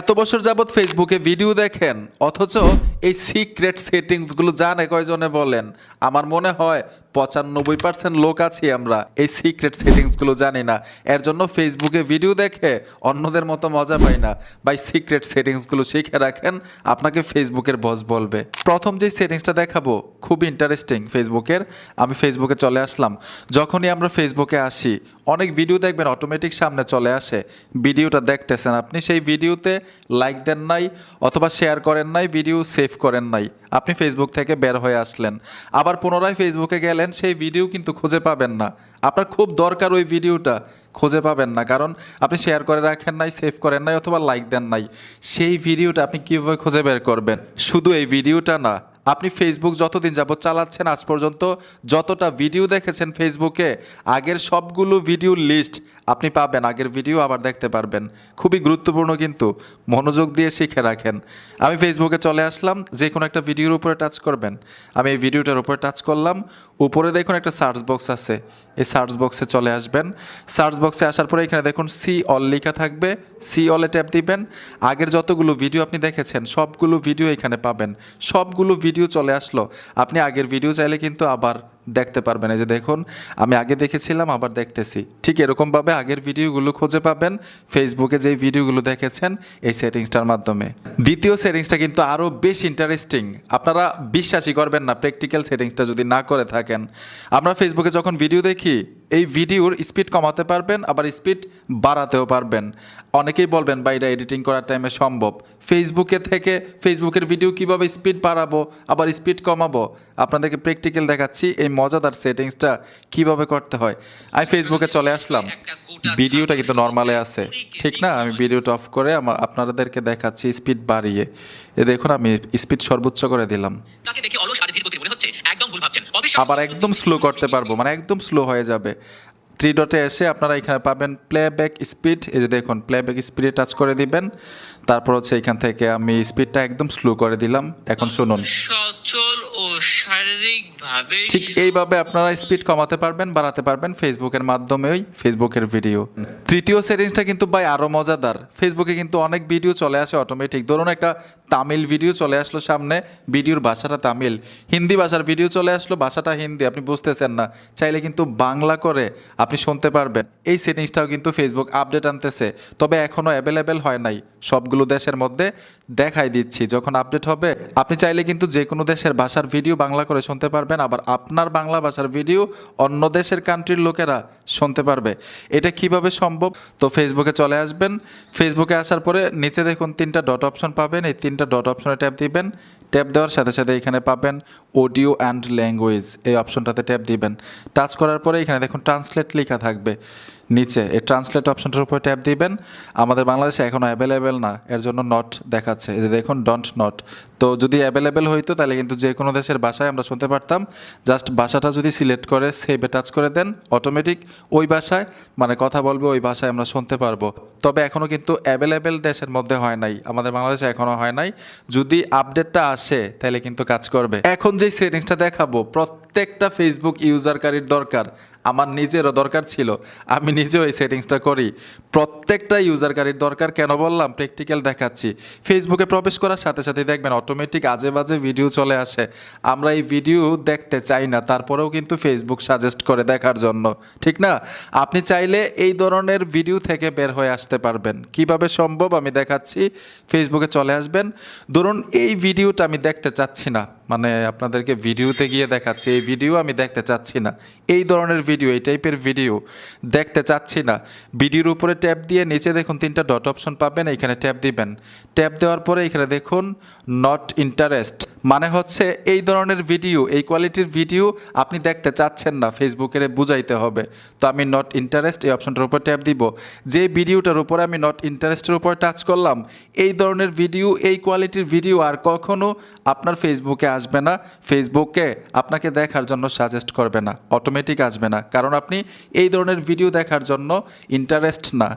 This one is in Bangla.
এত বছর যাবৎ ফেসবুকে ভিডিও দেখেন, অথচ এই সিক্রেট সেটিংসগুলো জানে কয়জনে বলেন। আমার মনে হয় পঁচানব্বই পার্সেন্ট লোক আছি আমরা। এই সিক্রেট সেটিংসগুলো জানি না। এর জন্য ফেসবুকে ভিডিও দেখে অন্যদের মতো মজা পাই না। বাই সিক্রেট সেটিংসগুলো শিখে রাখেন, আপনাকে ফেসবুকের বস বলবে। প্রথম যে সেটিংসটা দেখাবো, খুব ইন্টারেস্টিং ফেসবুকের আমি ফেসবুকে চলে আসলাম। যখনই আমরা ফেসবুকে আসি, অনেক ভিডিও দেখবেন অটোমেটিক সামনে চলে আসে। ভিডিওটা দেখতেছেন আপনি, সেই ভিডিওতে লাইক দেন নাই, অথবা শেয়ার করেন নাই ভিডিও সেভ করেন নাই। আপনি ফেসবুক থেকে বের হয়ে আসলেন। আবার পুনরায় ফেসবুকে গেলেন সেই ভিডিও কিন্তু খুঁজে পাবেন না। আপনার খুব দরকার ওই ভিডিওটা খুঁজে পাবেন না, কারণ আপনি শেয়ার করে রাখেন নাই সেভ করেন নাই, অথবা লাইক দেন নাই। সেই ভিডিওটা আপনি কীভাবে খুঁজে বের করবেন? শুধু এই ভিডিওটা না, আপনি ফেসবুক যতদিন যাব চালাচ্ছেন, আজ পর্যন্ত যতটা ভিডিও দেখেছেন ফেসবুকে আগের সবগুলো ভিডিও লিস্ট আপনি পাবেন, আগের ভিডিও আবার দেখতে পারবেন। খুবই গুরুত্বপূর্ণ কিন্তু, মনোযোগ দিয়ে শিখে রাখেন। আমি ফেসবুকে চলে আসলাম, যে কোনো একটা ভিডিওর উপরে টাচ করবেন। আমি এই ভিডিওটার উপরে টাচ করলাম, উপরে দেখুন একটা সার্চ বক্স আছে। এই সার্চ বক্সে চলে আসবেন। সার্চ বক্সে আসার পরে এখানে দেখুন সি অল লেখা থাকবে। সি অলে ট্যাপ দিবেন। আগের যতগুলো ভিডিও আপনি দেখেছেন, সবগুলো ভিডিও এখানে পাবেন। সবগুলো ভিডিও চলে আসলো। আপনি আগের ভিডিও চাইলে কিন্তু আবার দেখতে পারবেন। এই যে দেখুন, আমি আগে দেখেছিলাম, আবার দেখতেছি। ঠিক এরকমভাবে আগের ভিডিওগুলো খুঁজে পাবেন। ফেসবুকে যেই ভিডিওগুলো দেখেছেন, এই সেটিংসটার মাধ্যমে। দ্বিতীয় সেটিংসটা কিন্তু আরও বেশ ইন্টারেস্টিং আপনারা বিশ্বাসই করবেন না প্র্যাকটিক্যাল সেটিংসটা যদি না করে থাকেন। আমরা ফেসবুকে যখন ভিডিও দেখি এই ভিডিওর স্পিড কমাতে পারবেন, আবার স্পিড বাড়াতেও পারবেন। অনেকেই বলবেন বা এটা এডিটিং করার টাইমে সম্ভব। ফেসবুকে থেকে ফেসবুকের ভিডিও কীভাবে স্পিড বাড়াবো, আবার স্পিড কমাবো? আপনাদেরকে প্র্যাকটিক্যাল দেখাচ্ছি, এই মজাদার সেটিংসটা কীভাবে করতে হয়। আমি ফেসবুকে চলে আসলাম। ভিডিওটা কিন্তু নর্মালে আছে। ঠিক না? আমি ভিডিওটা অফ করে আপনাদেরকে দেখাচ্ছি স্পিড বাড়িয়ে। এ দেখুন আমি স্পিড সর্বোচ্চ করে দিলাম। তাকে দেখে অলস আর ধীর গতির মনে হচ্ছে একদম ভুল ভাবছেন। আবার একদম স্লো করতে পারব মানে একদম স্লো হয়ে যাবে। থ্রি ডটে এসে আপনারা এখানে পাবেন প্লেব্যাক স্পিড এই যে দেখুন প্লেব্যাক স্পিডে টাচ করে দিবেন। তারপর হচ্ছে এখান থেকে আমি স্পিডটা একদম স্লো করে দিলাম। এখন শুনুন। সচল ও শারীরিক ভাবে ঠিক এইভাবে আপনারা স্পিড কমাতে পারবেন বাড়াতে পারবেন ফেসবুকের মাধ্যমেই ফেসবুকের ভিডিও তৃতীয় সেটিংসটা কিন্তু ভাই আরও মজাদার। ফেসবুকে কিন্তু অনেক ভিডিও চলে আসে অটোমেটিক ধরুন একটা তামিল ভিডিও চলে আসলো সামনে ভিডিওর ভাষাটা তামিল। হিন্দি ভাষার ভিডিও চলে আসলো ভাষাটা হিন্দি আপনি বুঝতেছেন না। চাইলে কিন্তু বাংলা করে আপনি শুনতে পারবেন। এই সেটিংসটাও কিন্তু ফেসবুক আপডেট আনতেছে। তবে এখনও অ্যাভেলেবেল হয় নাই। সবগুলো দেশের মধ্যে দেখাই দিচ্ছি। যখন আপডেট হবে আপনি চাইলে কিন্তু যে কোনো দেশের ভাষার ভিডিও বাংলা করে শুনতে পারবেন, আবার আপনার বাংলা ভাষার ভিডিও অন্য দেশের কান্ট্রির লোকেরা শুনতে পারবে। এটা কীভাবে সম্ভব? তো ফেসবুকে চলে আসবেন। ফেসবুকে আসার পরে নিচে দেখুন তিনটা ডট অপশন পাবেন। এই তিনটা ডট অপশনে ট্যাপ দিবেন। ট্যাপ দেওয়ার সাথে সাথে এখানে পাবেন অডিও অ্যান্ড ল্যাঙ্গুয়েজ এই অপশনটাতে ট্যাপ দিবেন। টাচ করার পরে এখানে দেখুন ট্রান্সলেট লেখা থাকবে। নিচে এই ট্রান্সলেট অপশনটার উপর ট্যাপ দিবেন। আমাদের বাংলাদেশে এখনও অ্যাভেলেবেল না, এর জন্য নট দেখাচ্ছে। এই দেখুন ডন্ট নট তো যদি অ্যাভেলেবেল হইতো, তাহলে কিন্তু যে কোনো দেশের ভাষায় আমরা শুনতে পারতাম। জাস্ট ভাষাটা যদি সিলেক্ট করে সেভে টাচ করে দেন অটোমেটিক ওই ভাষায় মানে কথা বলবে, ওই ভাষায় আমরা শুনতে পারব। তবে এখনও কিন্তু অ্যাভেলেবেল দেশের মধ্যে হয় নাই, আমাদের বাংলাদেশে এখনও হয় নাই। যদি আপডেটটা আসে, তাহলে কিন্তু কাজ করবে। এখন যেই সেটিংসটা দেখাবো, প্রত্যেকটা ফেসবুক ইউজারকারীর দরকার। আমার নিজেরও দরকার ছিল। আমি নিজেও এই সেটিংসটা করি। প্রত্যেকটা ইউজার গাড়ির দরকার কেন বললাম? প্র্যাকটিক্যাল দেখাচ্ছি। ফেসবুকে প্রবেশ করার সাথে সাথে দেখবেন অটোমেটিক আজে বাজে ভিডিও চলে আসে। আমরা এই ভিডিও দেখতে চাই না, তারপরেও কিন্তু ফেসবুক সাজেস্ট করে দেখার জন্য। ঠিক না? আপনি চাইলে এই ধরনের ভিডিও থেকে বের হয়ে আসতে পারবেন। কীভাবে সম্ভব? আমি দেখাচ্ছি। ফেসবুকে চলে আসবেন। ধরুন এই ভিডিওটা আমি দেখতে চাচ্ছি না। মানে আপনাদেরকে ভিডিওতে গিয়ে দেখাচ্ছি, এই ভিডিও আমি দেখতে চাচ্ছি না। এই ধরনের ভিডিও, এই টাইপের ভিডিও দেখতে চাচ্ছি না। ভিডিওর উপরে ট্যাপ দিয়ে নিচে দেখুন তিনটা ডট অপশন পাবেন, এখানে ট্যাপ দিবেন। ট্যাপ দেওয়ার পরে এখানে দেখুন নট ইন্টারেস্ট মানে হচ্ছে এই ধরনের ভিডিও, এই কোয়ালিটির ভিডিও আপনি দেখতে চাচ্ছেন না ফেসবুকের বুঝাইতে হবে। তো আমি নট ইন্টারেস্ট এই অপশনটার উপর ট্যাপ দিব। যে ভিডিওটার উপরে আমি নট ইন্টারেস্টের উপর টাচ করলাম, এই ধরনের ভিডিও, এই কোয়ালিটির ভিডিও আর কখনো আপনার ফেসবুকে আসবে না। ফেসবুকে আপনাকে দেখার জন্য সাজেস্ট করবে না অটোমেটিক আসবে না। কারণ আপনি এই ধরনের ভিডিও দেখার জন্য ইন্টারেস্ট না।